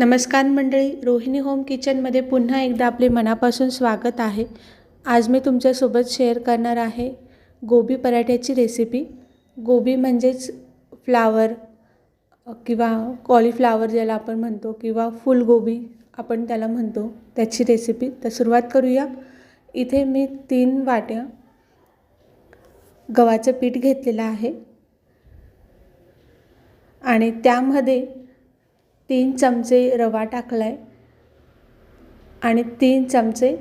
नमस्कार मंडळी रोहिणी होम किचनमध्ये पुन्हा एकदा आपले मनापासून स्वागत आहे. आज मी तुमच्यासोबत शेअर करणार आहे गोबी पराठ्याची रेसिपी. गोबी म्हणजेच फ्लावर किंवा कॉलीफ्लावर ज्याला आपण म्हणतो किंवा फुलगोबी आपण त्याला म्हणतो त्याची रेसिपी. तर सुरुवात करूया. इथे मी तीन वाट्या गव्हाचं पीठ घेतलेलं आहे. आणि त्यामध्ये तीन चमचे रवा टाकला आहे आणि तीन चमचे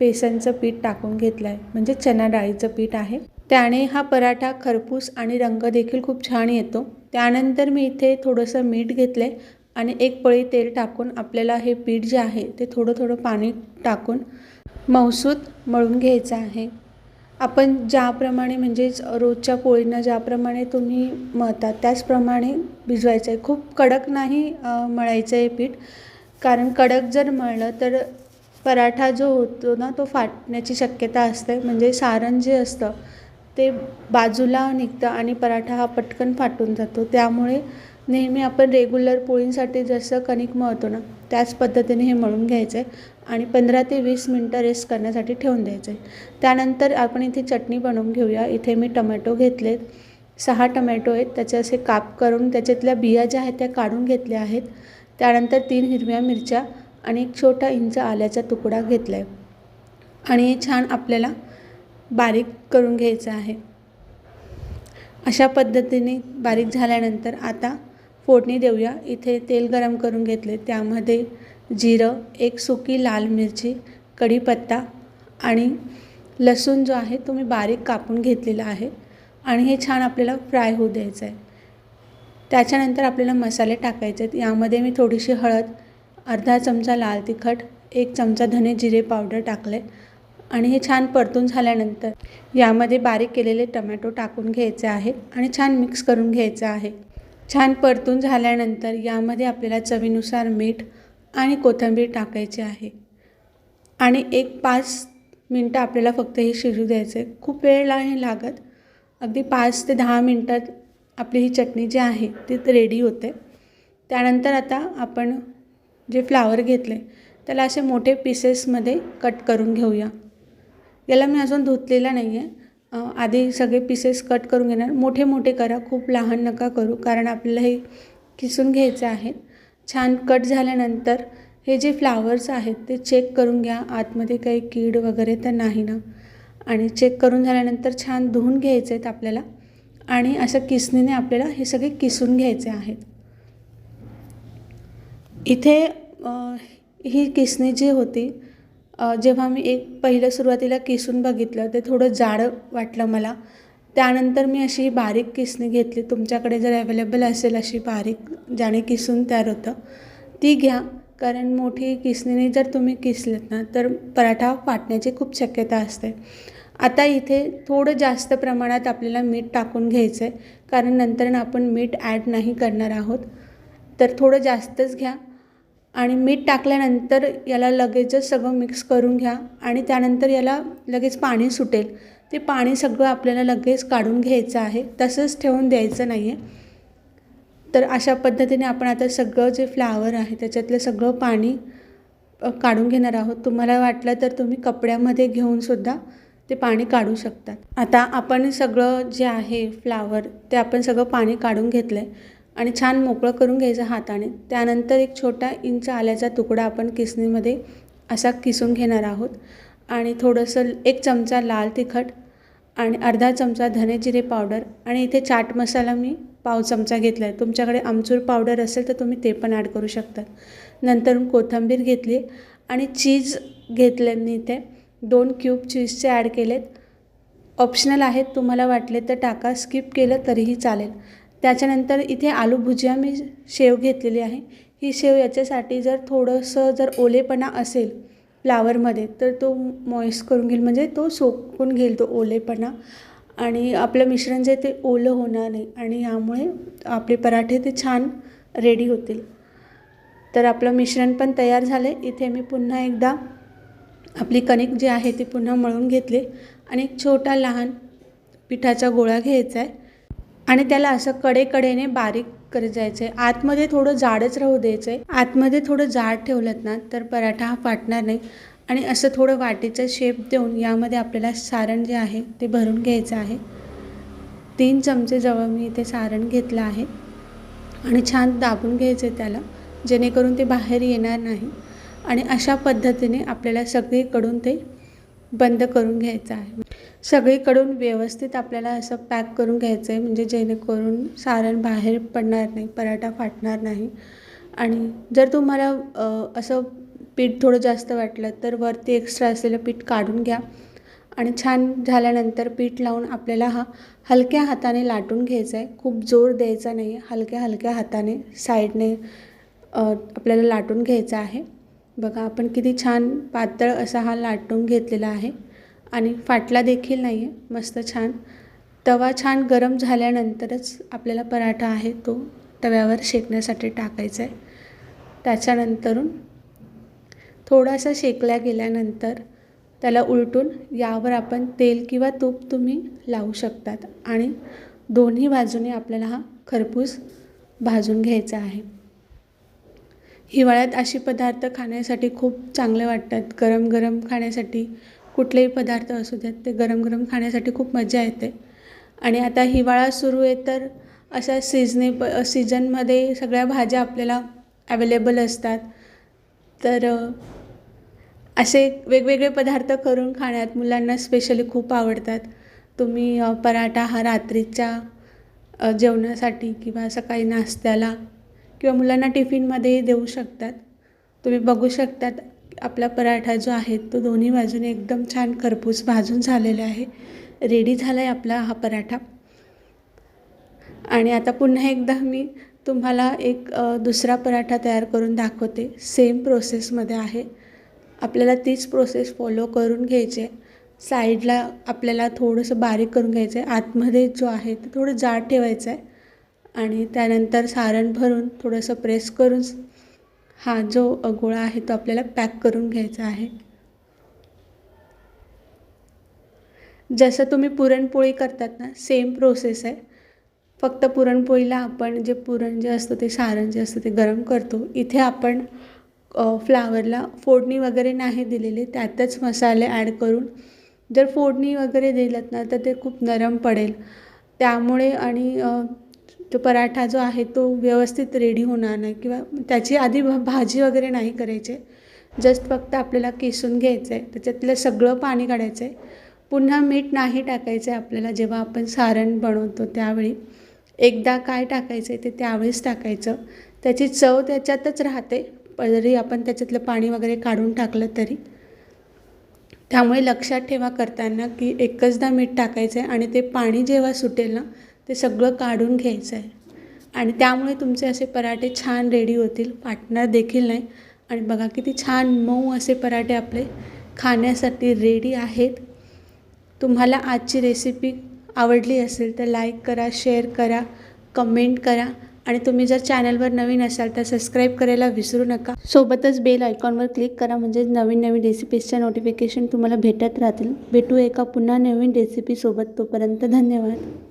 बेसनचं पीठ टाकून घेतलं आहे म्हणजे चना डाळीचं पीठ आहे. त्याने हा पराठा खरपूस आणि रंग देखील खूप छान येतो. त्यानंतर मी इथे थोडंसं मीठ घेतलं आहे आणि एक पळी तेल टाकून आपल्याला हे पीठ जे आहे ते थोडं थोडं पाणी टाकून मौसूत मळून घ्यायचं आहे. आपण ज्याप्रमाणे म्हणजेच रोजच्या पोळींना ज्याप्रमाणे तुम्ही मळता त्याचप्रमाणे भिजवायचं आहे खूप कडक नाही मळायचं आहे पीठ. कारण कडक जर मळलं तर पराठा जो होतो ना तो फाटण्याची शक्यता असते. म्हणजे सारण जे असतं ते बाजूला निघतं आणि पराठा हा पटकन फाटून जातो. त्यामुळे नेहमी आपण रेग्युलर पोळींसाठी जसं कणिक मळतो ना त्याच पद्धतीने हे मळून घ्यायचं आहे आणि पंधरा ते वीस मिनटं रेस्ट करण्यासाठी ठेवून द्यायचं. आहे त्यानंतर आपण इथे चटणी बनवून घेऊया. इथे मी टमॅटो घेतलेत. सहा टमॅटो आहेत. त्याचे असे काप करून त्याच्यातल्या बिया ज्या आहेत त्या काढून घेतल्या आहेत. त्यानंतर तीन हिरव्या मिरच्या आणि एक छोटा इंच आल्याचा तुकडा घेतला आहे आणि हे छान आपल्याला बारीक करून घ्यायचं आहे. अशा पद्धतीने बारीक झाल्यानंतर आता फोडणी देऊया. इथे तेल गरम करून घेतले त्यामध्ये जिरं एक सुकी लाल मिरची कढीपत्ता आणि लसूण जो आहे तो मी बारीक कापून घेतलेला आहे आणि हे छान आपल्याला फ्राय होऊ द्यायचं आहे. त्याच्यानंतर आपल्याला मसाले टाकायचे आहेत. यामध्ये मी थोडीशी हळद अर्धा चमचा लाल तिखट एक चमचा धने जिरे पावडर टाकले आणि हे छान परतून झाल्यानंतर यामध्ये बारीक केलेले टमॅटो टाकून घ्यायचे आहे आणि छान मिक्स करून घ्यायचं आहे. छान परतून झाल्यानंतर यामध्ये आपल्याला चवीनुसार मीठ आणि कोथिंबीर टाकायची आहे. आणि एक पाच मिनटं आपल्याला फक्त हे शिजू द्यायचं आहे. खूप वेळ नाही लागत. अगदी पाच ते दहा मिनटात आपली ही चटणी जी आहे ती रेडी होते. त्यानंतर आता आपण जे फ्लावर घेतले त्याला असे मोठे पीसेसमध्ये कट करून घेऊया. याला मी अजून धुतलेला नाही आहे आधी सगळे पीसेस कट करून घेणार. मोठे मोठे करा. खूप लहान नका करू कारण आपल्याला हे किसून घ्यायचं आहे. छान कट झाल्यानंतर हे जे फ्लावर्स आहेत ते चेक करून घ्या. आतमध्ये काही कीड वगैरे तर नाही ना? आणि चेक करून झाल्यानंतर छान धुवून घ्यायचे आहेत आपल्याला. आणि अशा किसणीने आपल्याला हे सगळे किसून घ्यायचे आहेत. इथे ही किसणी जी होती जेव्हा मी एक पहिलं सुरुवातीला किसून बघितलं ते थोडं जाड वाटलं मला. त्यानंतर मी अशी बारीक किसणी घेतली. तुमच्याकडे जर अवेलेबल असेल अशी बारीक ज्याने किसून तयार होतं ती घ्या. कारण मोठी किसणीने जर तुम्ही किसलेत ना तर पराठा फाटण्याची खूप शक्यता असते. आता इथे थोडं जास्त प्रमाणात आपल्याला मीठ टाकून घ्यायचं आहे कारण नंतर ना आपण मीठ ॲड नाही करणार आहोत. तर थोडं जास्तच घ्या. आणि मीठ टाकल्यानंतर याला लगेचच सगळं मिक्स करून घ्या आणि त्यानंतर याला लगेच पाणी सुटेल. ते पाणी सगळं आपल्याला लगेच काढून घ्यायचं आहे. तसंच ठेवून द्यायचं नाही आहे तर अशा पद्धतीने आपण आता सगळं जे फ्लावर आहे त्याच्यातलं सगळं पाणी काढून घेणार आहोत. तुम्हाला वाटलं तर तुम्ही कपड्यामध्ये घेऊनसुद्धा ते पाणी काढू शकतात आता आपण सगळं जे आहे फ्लावर ते आपण सगळं पाणी काढून घेतलं आहे आणि छान मोकळं करून घ्यायचं हाताने. त्यानंतर एक छोटा इंच आल्याचा तुकडा आपण किसणीमध्ये असा किसून घेणार आहोत. आणि थोडंसं एक चमचा लाल तिखट आणि अर्धा चमचा धने जिरे पावडर आणि इथे चाट मसाला मी पाव चमचा घेतला आहे तुमच्याकडे आमचूर पावडर असेल तर तुम्ही ते पण ॲड करू शकता. नंतर कोथिंबीर घेतली आणि चीज घेतले मी इथे. दोन क्यूब चीजचे ॲड केलेत. ऑप्शनल आहेत तुम्हाला वाटले तर टाका. स्किप केलं तरीही चालेल. त्याच्यानंतर इथे आलू भुजिया मी शेव घेतलेली आहे. ही शेव याच्यासाठी जर थोडंसं जर ओलेपणा असेल फ्लावरमध्ये तर तो मॉइस्ट करून घेईल. म्हणजे तो सोकून घेईल तो ओलेपणा. आणि आपलं मिश्रण जे ते ओलं होणार नाही. आणि यामुळे आपले पराठे ते छान रेडी होतील. तर आपलं मिश्रण पण तयार झाले इथे मी पुन्हा एकदा आपली कणिक जी आहे ती पुन्हा मळून घेतली. आणि एक छोटा लहान पिठाचा गोळा घ्यायचा आहे. आणि त्याला असं कडेकडेने बारीक करत जायचं आहे आतमध्ये थोडं जाडच राहू द्यायचं. आहे आतमध्ये थोडं जाड ठेवलं ना तर पराठा हा फाटणार नाही. आणि असं थोडं वाटीचा शेप देऊन यामध्ये आपल्याला सारण जे आहे ते भरून घ्यायचं आहे. तीन चमचे जवळ मी इथे सारण घेतलं आहे. आणि छान दाबून घ्यायचं आहे त्याला जेणेकरून ते बाहेर येणार नाही. आणि अशा पद्धतीने आपल्याला सगळीकडून ते बंद करून घ्यायचं आहे. सगळीकडून व्यवस्थित आपल्याला असं पॅक करून घ्यायचं आहे म्हणजे जेणेकरून सारण बाहेर पडणार नाही पराठा फाटणार नाही. आणि जर तुम्हाला असं पीठ थोडं जास्त वाटलं तर वरती एक्स्ट्रा असलेलं पीठ काढून घ्या. आणि छान झाल्यानंतर पीठ लावून आपल्याला हा हलक्या हाताने लाटून घ्यायचा आहे खूप जोर द्यायचा नाही. आहे हलक्या हलक्या हाताने साईडने आपल्याला लाटून घ्यायचा आहे. बघा आपण किती छान पातळ असा हा लाटून घेतलेला आहे. आणि फाटला देखील नाही आहे मस्त छान. तवा छान गरम झाल्यानंतरच आपल्याला पराठा आहे तो तव्यावर शेकण्यासाठी टाकायचा आहे त्याच्यानंतरून थोडासा शेकल्या गेल्यानंतर त्याला उलटून यावर आपण तेल किंवा तूप तुम्ही लावू शकतात आणि दोन्ही बाजूने आपल्याला हा खरपूस भाजून घ्यायचा आहे. हिवाळ्यात अशी पदार्थ खाण्यासाठी खूप चांगले वाटतात. गरम गरम खाण्यासाठी कुठलेही पदार्थ असू द्यात ते गरम गरम खाण्यासाठी खूप मजा येते. आणि आता हिवाळा सुरू आहे तर अशा सिजनेब सीजनमध्ये सगळ्या भाज्या आपल्याला ॲवेलेबल असतात. तर असे वेगवेगळे पदार्थ करून खाण्यात मुलांना स्पेशली खूप आवडतात. तुम्ही पराठा हा रात्रीच्या जेवणासाठी किंवा सकाळी नाश्त्याला किंवा मुलांना टिफिनमध्येही देऊ शकतात. तुम्ही बघू शकतात आपला पराठा जो आहे तो दोन्ही बाजूने एकदम छान खरपूस भाजून झालेला आहे. रेडी झाला आहे आपला हा पराठा. आणि आता पुन्हा एकदा मी तुम्हाला एक दुसरा पराठा तयार करून दाखवते. सेम प्रोसेसमध्ये आहे. आपल्याला तीच प्रोसेस फॉलो करून घ्यायची आहे. साईडला आपल्याला थोडंसं बारीक करून घ्यायचं आहे. आतमध्ये जो आहे ते थोडं जाड ठेवायचं आहे. आणि त्यानंतर सारण भरून थोडंसं प्रेस करून हा जो गोळा आहे तो आपल्याला पॅक करून घ्यायचा आहे. जसं तुम्ही पुरणपोळी करतात ना सेम प्रोसेस आहे. फक्त पुरणपोळीला आपण जे पुरण जे असतं ते सारण जे असतं ते गरम करतो. इथे आपण फ्लावरला फोडणी वगैरे नाही दिलेली त्यातच मसाले ॲड करून जर फोडणी वगैरे दिलत ना तर ते खूप नरम पडेल. त्यामुळे आणि तो पराठा जो आहे तो व्यवस्थित रेडी होणार नाही किंवा त्याची आधी भा भाजी वगैरे नाही करायची. जस्ट फक्त आपल्याला किसून घ्यायचं आहे त्याच्यातलं सगळं पाणी काढायचं आहे पुन्हा मीठ नाही टाकायचं आहे आपल्याला. जेव्हा आपण सारण बनवतो त्यावेळी एकदा काय टाकायचं आहे ते त्यावेळेस टाकायचं. त्याची चव त्याच्यातच राहते. जरी आपण त्याच्यातलं पाणी वगैरे काढून टाकलं तरी. त्यामुळे लक्षात ठेवा करताना की एकचदा मीठ टाकायचं आहे आणि ते पाणी जेव्हा सुटेल ना ते सगळं काढून घ्यायचं आहे. आणि त्यामुळे तुमचे असे पराठे छान रेडी होतील. फाटणार देखील नाही. आणि बघा किती छान मऊ असे पराठे आपले खाण्यासाठी रेडी आहेत. तुम्हाला आजची रेसिपी आवडली असेल तर लाईक करा शेअर करा कमेंट करा. आणि तुम्ही जर चॅनलवर नवीन असाल तर सबस्क्राईब करायला विसरू नका. सोबतच बेल आयकॉनवर क्लिक करा म्हणजे नवीन नवीन रेसिपीजच्या नोटिफिकेशन तुम्हाला भेटत राहतील. भेटू एका पुन्हा नवीन रेसिपीसोबत तोपर्यंत धन्यवाद.